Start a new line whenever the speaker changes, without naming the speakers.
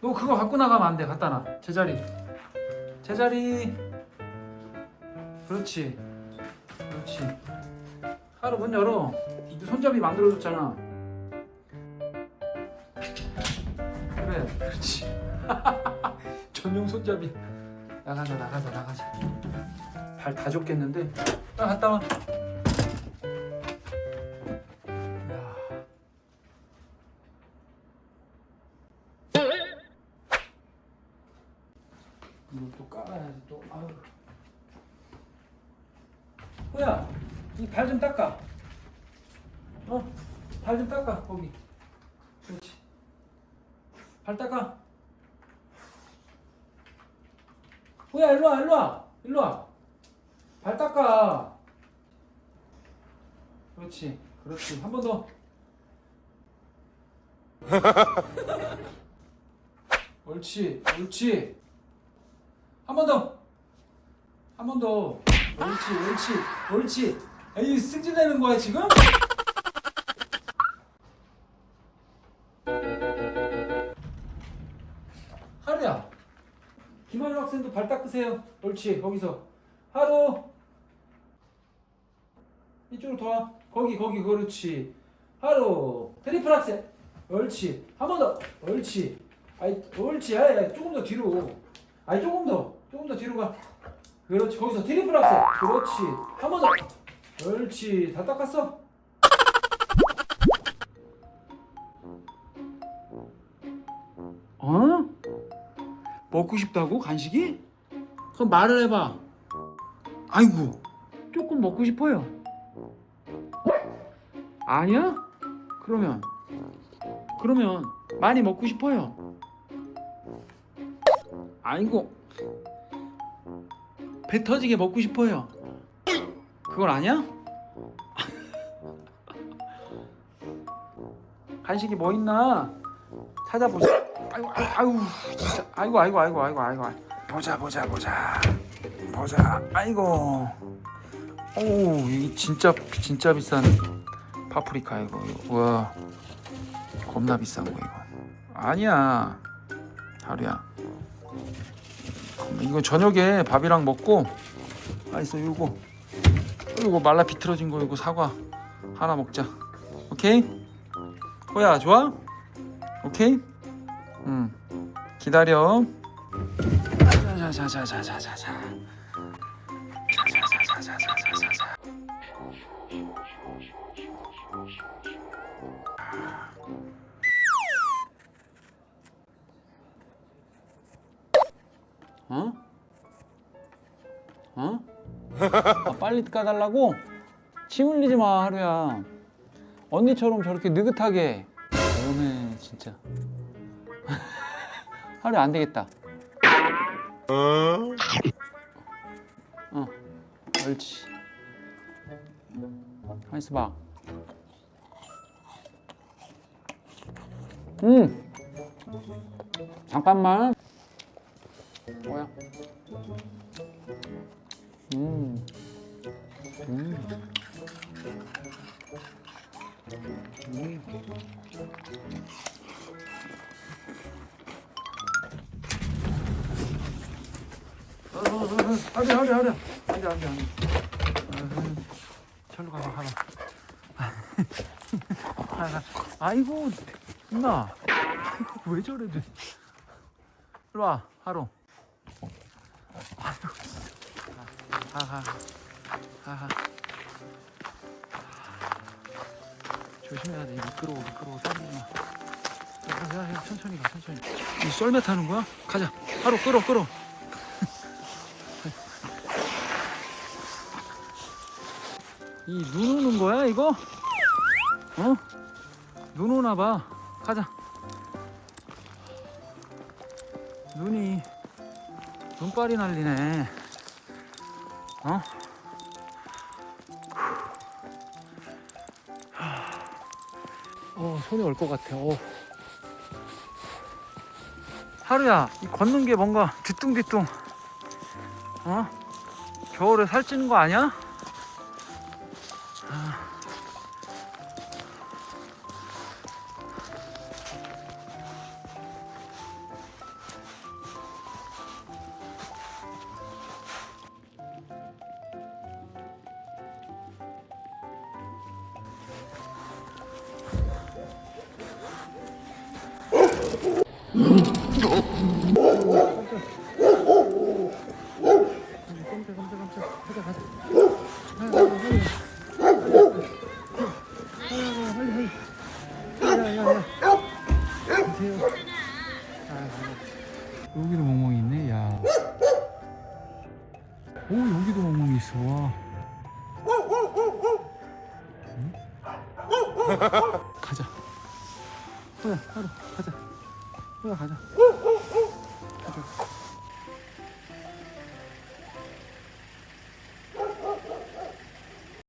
너 그거 갖고 나가면 안 돼. 갖다 놔. 제자리. 제자리. 그렇지. 그렇지. 하루 문 열어. 이 손잡이 만들어줬잖아. 그래. 그렇지. 전용 손잡이. 나가자 나가자 나가자. 발 다 줬겠는데. 아 갔다 와. 이거 또 깔아야지 또. 아유. 호야, 이 발 좀 닦아. 어, 발 좀 닦아 거기. 그렇지. 발 닦아. 호야, 일로 와, 일로 와, 일로 와. 발 닦아. 그렇지, 그렇지. 한 번 더. 옳지, 옳지. 한 번 더. 한 번 더. 옳지, 옳지, 옳지. 에이, 승진내는 거야, 지금? 하루야. 김하루 학생도 발 닦으세요. 옳지, 거기서. 하루. 이쪽으로 더 와. 거기, 거기, 그렇지. 하루. 트리플 학생. 옳지. 한 번 더. 옳지. 아이, 옳지. 아이, 조금 더 뒤로. 아이, 조금 더. 조금 더 뒤로 가. 그렇지. 거기서 트리플 학생. 그렇지. 한 번 더. 옳지. 다 닦았어? 어? 먹고 싶다고 간식이? 그럼 말을 해봐. 아이고, 조금 먹고 싶어요. 아니야? 그러면 그러면 많이 먹고 싶어요. 아이고, 배 터지게 먹고 싶어요. 그건 아니야? 간식이 뭐 있나 찾아보자. 아이고, 아이고, 진짜, 아이고, 아이고, 아이고, 아이고, 아이고. 보자, 보자, 보자, 보자. 아이고, 오, 이 진짜 진짜 비싼 파프리카 이거. 이거. 와, 겁나 비싼 거 이거. 아니야, 하루야. 이거 저녁에 밥이랑 먹고 맛있어 이거 이거 말라 비틀어진 거 이거 사과 하나 먹자 오케이 호야 좋아 오케이 음 기다려 자자자자자자자자 자자자자자자자자 어? 어? 아, 빨리 까달라고? 침 흘리지 마 하루야. 언니처럼 저렇게 느긋하게. 오메 진짜. 하루 안 되겠다. 어? 옳지. 가만 있어봐. 음! 잠깐만 뭐야 음. 음. 음. 하려 하려 하려 안돼 안돼 안돼 절로 가봐 가봐 아, 아이고 누나 왜 저래 쟤 일로 와 하루 하하. 하하. 조심해야 돼. 미끄러워 미끄러워. 떨리지 마. 야야 천천히 가 천천히. 이 썰매 타는 거야? 가자. 하루 끌어 끌어. 이 눈 오는 거야 이거? 어? 눈 오나 봐. 가자. 눈이 눈발이 날리네 어? 어 손이 올 것 같아 어. 하루야 이 걷는 게 뭔가 뒤뚱뒤뚱 어? 겨울에 살찌는 거 아니야? 여기도 멍멍이 있네 야. 오 여기도 멍멍이 있어 와. 응? 가자 호야 하루 가자 가자. 가자